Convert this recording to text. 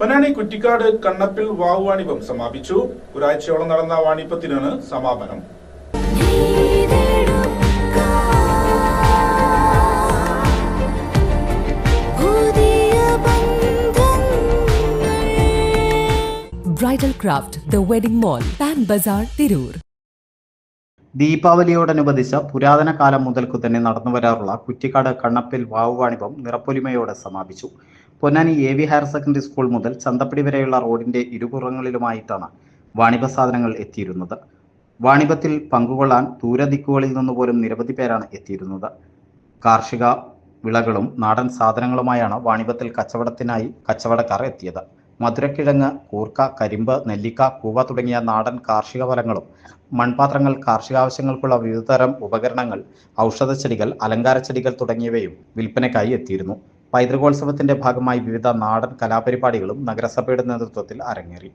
പൊന്നാനി കുറ്റിക്കാട് കണ്ണപ്പിൽ വാവ് വാണിഭം സമാപിച്ചു. ഒരാഴ്ചയോളം നടന്ന വാണിഭത്തിനാണ് സമാപനം. Bridal craft the wedding mall pan Bazar Tirur. ദീപാവലിയോടനുബന്ധിച്ച് പുരാതന കാലം മുതൽക്കു തന്നെ നടന്നു വരാറുള്ള കുറ്റിക്കാട് കണ്ണപ്പിൽ വാവുവാണിപം നിറപ്പൊലിമയോടെ സമാപിച്ചു. Ponnani A V higher secondary school മുതൽ ചന്തപ്പടി വരെയുള്ള റോഡിന്റെ ഇരുപുറങ്ങളിലുമായിട്ടാണ് വാണിഭ സാധനങ്ങൾ എത്തിയിരുന്നത്. വാണിഭത്തിൽ പങ്കുകൊള്ളാൻ ദൂരദിക്കുകളിൽ നിന്ന് പോലും നിരവധി പേരാണ് എത്തിയിരുന്നത്. കാർഷിക വിളകളും നാടൻ സാധനങ്ങളുമായാണ് വാണിഭത്തിൽ കച്ചവടത്തിനായി കച്ചവടക്കാർ എത്തിയത്. മധുരക്കിഴങ്ങ് കൂർക്ക കരിമ്പ് നെല്ലിക്ക കൂവ തുടങ്ങിയ നാടൻ കാർഷിക ഫലങ്ങളും മൺപാത്രങ്ങൾ കാർഷികാവശ്യങ്ങൾക്കുള്ള വിവിധതരം ഉപകരണങ്ങൾ ഔഷധച്ചെടികൾ അലങ്കാരച്ചെടികൾ തുടങ്ങിയവയും വിൽപ്പനയ്ക്കായി എത്തിയിരുന്നു. പൈതൃകോത്സവത്തിന്റെ ഭാഗമായി വിവിധ നാടൻ കലാപരിപാടികളും നഗരസഭയുടെ നേതൃത്വത്തിൽ അരങ്ങേറി.